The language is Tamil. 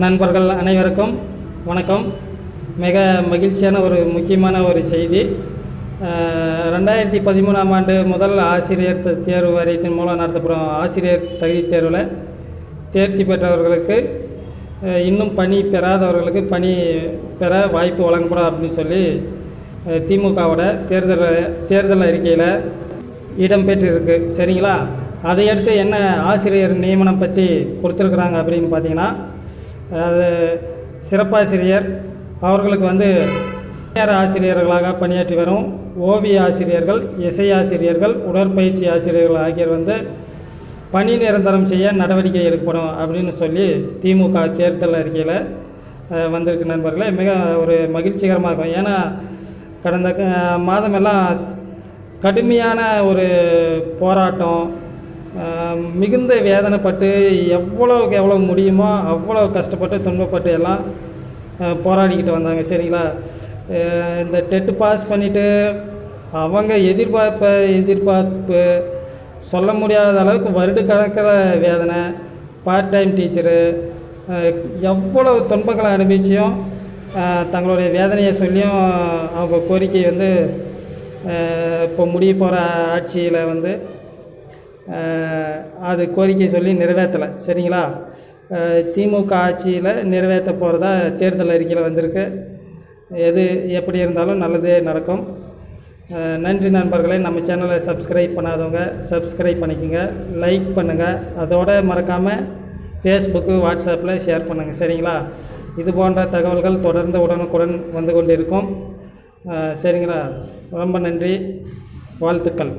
நண்பர்கள் அனைவருக்கும் வணக்கம். மிக மகிழ்ச்சியான ஒரு முக்கியமான ஒரு செய்தி. ரெண்டாயிரத்தி பதிமூணாம் ஆண்டு முதல் ஆசிரியர் தேர்வு வாரியத்தின் மூலம் நடத்தப்படும் ஆசிரியர் தகுதி தேர்வில் தேர்ச்சி பெற்றவர்களுக்கு இன்னும் பணி பெறாதவர்களுக்கு பணி பெற வாய்ப்பு வழங்கப்படும் அப்படின்னு சொல்லி திமுகவோட தேர்தல் தேர்தல் அறிக்கையில் இடம்பெற்றிருக்கு சரிங்களா? அதையடுத்து என்ன ஆசிரியர் நியமனம் பற்றி கொடுத்துருக்குறாங்க அப்படின்னு பார்த்தீங்கன்னா அது சிறப்பாசிரியர். அவர்களுக்கு வந்து நேர ஆசிரியர்களாக பணியாற்றி வரும். ஓவிய ஆசிரியர்கள் இசை ஆசிரியர்கள் உடற்பயிற்சி ஆசிரியர்கள் ஆகியோர் வந்து பணி நிரந்தரம் செய்ய நடவடிக்கை எடுக்கப்படும் அப்படின்னு சொல்லி திமுக தேர்தல் அறிக்கையில் வந்திருக்கு நண்பர்களே. மிக ஒரு மகிழ்ச்சிகரமாக இருக்கும். ஏன்னா கடந்த மாதமெல்லாம் கடுமையான ஒரு போராட்டம் மிகுந்த வேதனைப்பட்டு எவ்வளோக்கு எவ்வளோ முடியுமோ அவ்வளோ கஷ்டப்பட்டு துன்பப்பட்டு எல்லாம் போராடிக்கிட்டு வந்தாங்க சரிங்களா? இந்த டெட்டு பாஸ் பண்ணிவிட்டு அவங்க எதிர்பார்ப்ப எதிர்பார்ப்பு சொல்ல முடியாத அளவுக்கு வருட கணக்கில் வேதனை பார்ட் டைம் டீச்சரு எவ்வளவு துன்பங்களை அனுபவிச்சியும் தங்களுடைய வேதனையை சொல்லியும் அவங்க கோரிக்கை வந்து இப்போ முடிய போகிற ஆட்சியில் வந்து அது கோரிக்கை சொல்லி நிறைவேற்றலை. சரிங்களா? திமுக ஆட்சியில் நிறைவேற்ற போகிறதா தேர்தல் அறிக்கையில் வந்திருக்கு. எது எப்படி இருந்தாலும் நல்லதே நடக்கும். நன்றி நண்பர்களே. நம்ம சேனலை சப்ஸ்கிரைப் பண்ணாதவங்க சப்ஸ்கிரைப் பண்ணிக்கோங்க. லைக் பண்ணுங்கள் அதோட மறக்காமல் ஃபேஸ்புக்கு வாட்ஸ்அப்பில் ஷேர் பண்ணுங்கள் சரிங்களா? இது போன்ற தகவல்கள் தொடர்ந்து உடனுக்குடன் வந்து கொண்டிருக்கும். சரிங்களா? ரொம்ப நன்றி. வாழ்த்துக்கள்.